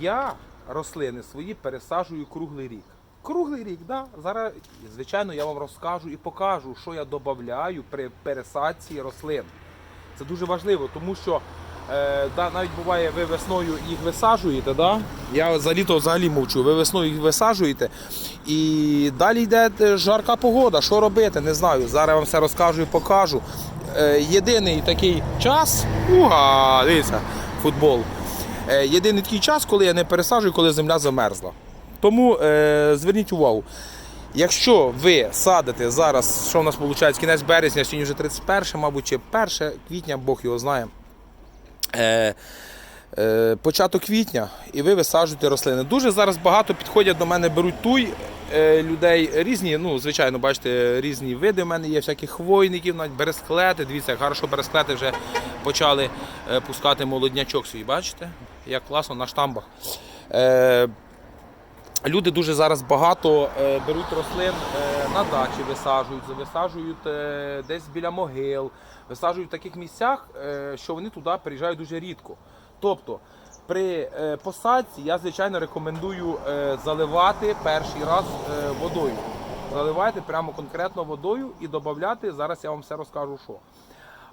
Я рослини свої пересаджую круглий рік. Круглий рік, да. Зараз, звичайно, я вам розкажу і покажу, що я додаю при пересадці рослин. Це дуже важливо, тому що е, да, навіть буває, ви весною їх висаджуєте. Да? Я за літо взагалі мовчу. Ви весною їх висаджуєте, і далі йде е, жарка погода. Що робити? Не знаю. Зараз я вам все розкажу і покажу. Е, єдиний такий час, уга, дивіться, футбол. Е, єдиний такий час, коли я не пересаджую, коли земля замерзла. Тому е, зверніть увагу. Якщо ви садите зараз, що в нас виходить, кінець березня, сьогодні вже 31, мабуть, чи 1 квітня, Бог його знає. Е, е, початок квітня, і ви висаджуєте рослини. Дуже зараз багато підходять до мене, беруть туй е, людей різні, ну, звичайно, бачите, різні види. У мене є всяких хвойників, навіть бересклети. Дивіться, як хорошо бересклети вже почали пускати молоднячок свій. Бачите? Як класно на штамбах. Е, Люди дуже зараз багато е, беруть рослин е, на дачі, висаджують, висаджують е, десь біля могил, висаджують в таких місцях, е, що вони туди приїжджають дуже рідко. Тобто при е, посадці я звичайно рекомендую е, заливати перший раз е, водою. Заливайте прямо конкретно водою і додати. Зараз я вам все розкажу, що.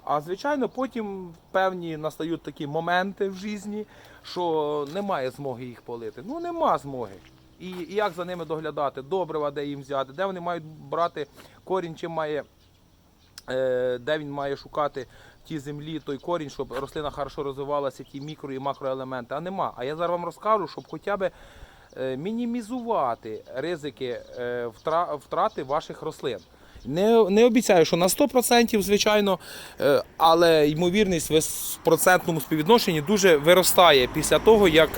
А звичайно, потім певні настають такі моменти в житті, що немає змоги їх полити. Ну нема змоги. І, і як за ними доглядати? Добрива, де їм взяти, де вони мають брати корінь, чим має, е, де він має шукати в тій землі той корінь, щоб рослина хорошо розвивалася, ті мікро і макроелементи. А нема. А я зараз вам розкажу, щоб хоча б е, мінімізувати ризики е, втрати ваших рослин. Не, не обіцяю, що на 100%, звичайно, е, але ймовірність в процентному співвідношенні дуже виростає після того, як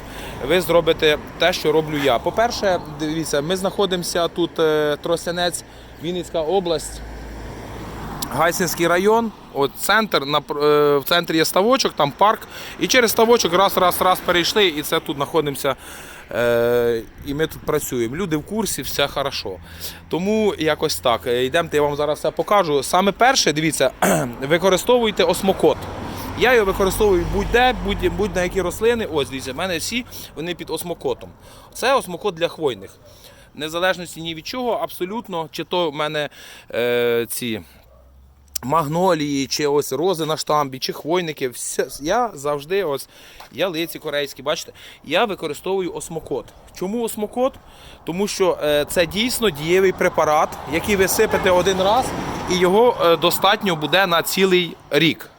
ви зробите те, що роблю я. По-перше, дивіться, ми знаходимося тут е, Тростянець, Вінницька область. Гайсинський район, от центр, на, е, в центрі є ставочок, там парк. І через ставочок раз, раз, раз перейшли, і це тут знаходимося. Е, і ми тут працюємо. Люди в курсі, все хорошо. Тому якось так. Е, Йдемте, я вам зараз все покажу. Саме перше, дивіться, використовуйте осмокот. Я його використовую будь-де, будь, будь які рослини. Ось дивіться, в мене всі вони під осмокотом. Це осмокот для хвойних. Незалежності ні від чого, абсолютно. Чи то в мене е, ці магнолії, чи ось рози на штамбі, чи хвойники. Все, я завжди ось ялиці корейські, бачите, я використовую осмокот. Чому осмокот? Тому що е, це дійсно дієвий препарат, який ви сипете один раз, і його е, достатньо буде на цілий рік.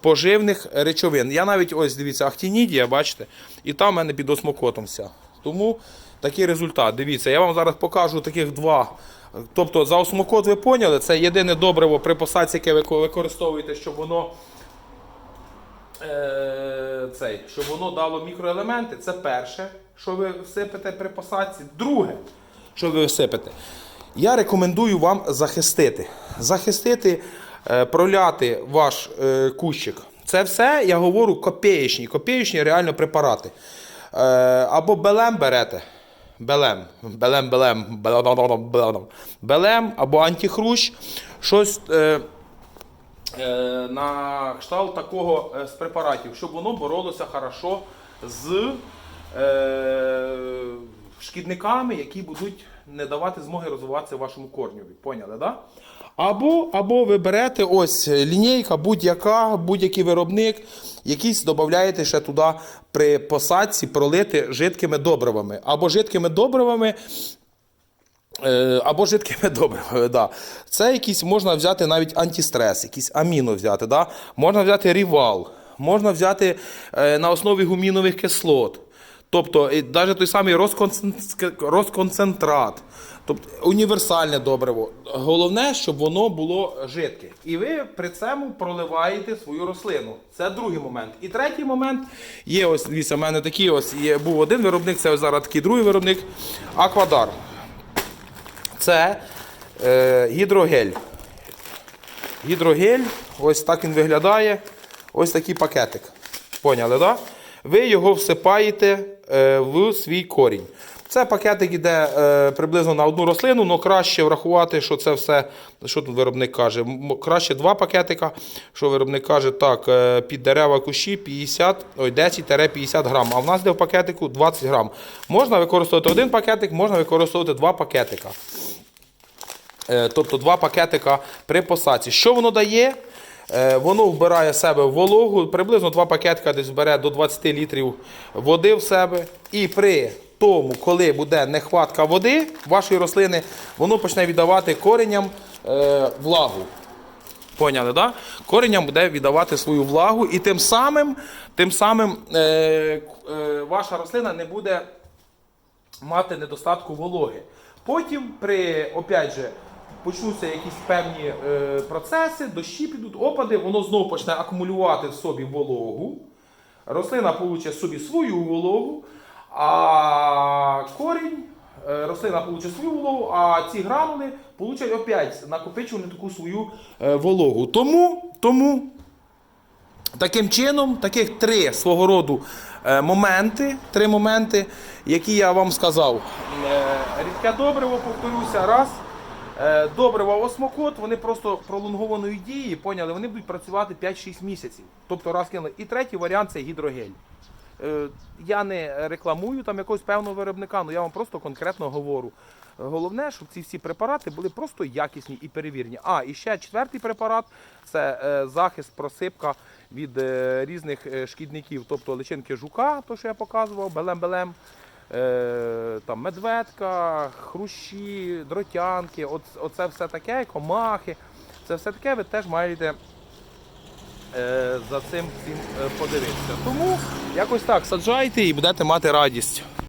Поживних речовин. Я навіть ось дивіться, ахтінідія, бачите, і там в мене під осмокотом вся. Тому такий результат. Дивіться, я вам зараз покажу таких два. Тобто за осмокот ви поняли, це єдине добриво при посадці, яке ви використовуєте, щоб воно е, цей, щоб воно дало мікроелементи. Це перше, що ви сипете при посадці. Друге, що ви сипете. Я рекомендую вам захистити. Захистити, е, проляти ваш е, кущик. Це все, я говорю, копеєчні, копеєчні реально препарати. Е, або белем берете. Белем, белем, белем, белем, белем, або антихрущ. Щось е, е, на кшталт такого е, з препаратів, щоб воно боролося хорошо з е, шкідниками, які будуть не давати змоги розвиватися вашому корню. Поняли, да? Або, або ви берете ось лінійка, будь-яка, будь-який виробник, якийсь додаєте ще туди при посадці пролити жидкими добривами. Або жидкими добривами Е, Або жидкими добривами, да. Це якісь можна взяти навіть антистрес, якісь аміно взяти. Да? Можна взяти рівал, можна взяти е, на основі гумінових кислот. Тобто навіть той самий розконцентрат, тобто універсальне добриво. Головне, щоб воно було жидке. І ви при цьому проливаєте свою рослину. Це другий момент. І третій момент є ось дивіться, в мене такий ось є, був один виробник, це ось зараз такий другий виробник Аквадар. Це е, гідрогель. Гідрогель, ось так він виглядає. Ось такий пакетик. Поняли, так? Да? Ви його всипаєте е, в свій корінь. Це пакетик іде е, приблизно на одну рослину, але краще врахувати, що це все, що тут виробник каже, краще два пакетика, що виробник каже, так, е, під дерева кущі 50, ой, 10-50 грам, а в нас йде в пакетику 20 грам. Можна використовувати один пакетик, можна використовувати два пакетика. Тобто два пакетика при посадці. Що воно дає? Е, Воно вбирає себе вологу, приблизно два пакетика десь бере до 20 літрів води в себе. І при тому, коли буде нехватка води вашої рослини, воно почне віддавати коренням е, влагу. Поняли, да? Коренням буде віддавати свою влагу, і тим самим, тим самим е, е, ваша рослина не буде мати недостатку вологи. Потім, при, опять же, почнуться якісь певні е, процеси, дощі підуть, опади, воно знову почне акумулювати в собі вологу. Рослина получить собі свою вологу, а корінь, е, рослина получить свою вологу, а ці гранули получать опять накопичувану таку свою е, вологу. Тому, тому Таким чином, таких три свого роду е, моменти, три моменти, які я вам сказав. Е, Рідке добриво, повторюся, раз. Е, Добриво осмокот, вони просто пролонгованої дії, поняли, вони будуть працювати 5-6 місяців. Тобто раз кинули. І третій варіант це гідрогель. Е, Я не рекламую там якогось певного виробника, але я вам просто конкретно говорю. Головне, щоб ці всі препарати були просто якісні і перевірені. А, і ще четвертий препарат це е, захист, просипка від різних шкідників, тобто личинки жука, то що я показував, белем-белем, там медведка, хрущі, дротянки, от, оце все таке, комахи. Це все таке ви теж маєте е, за цим всім е, подивитися. Тому якось так саджайте і будете мати радість.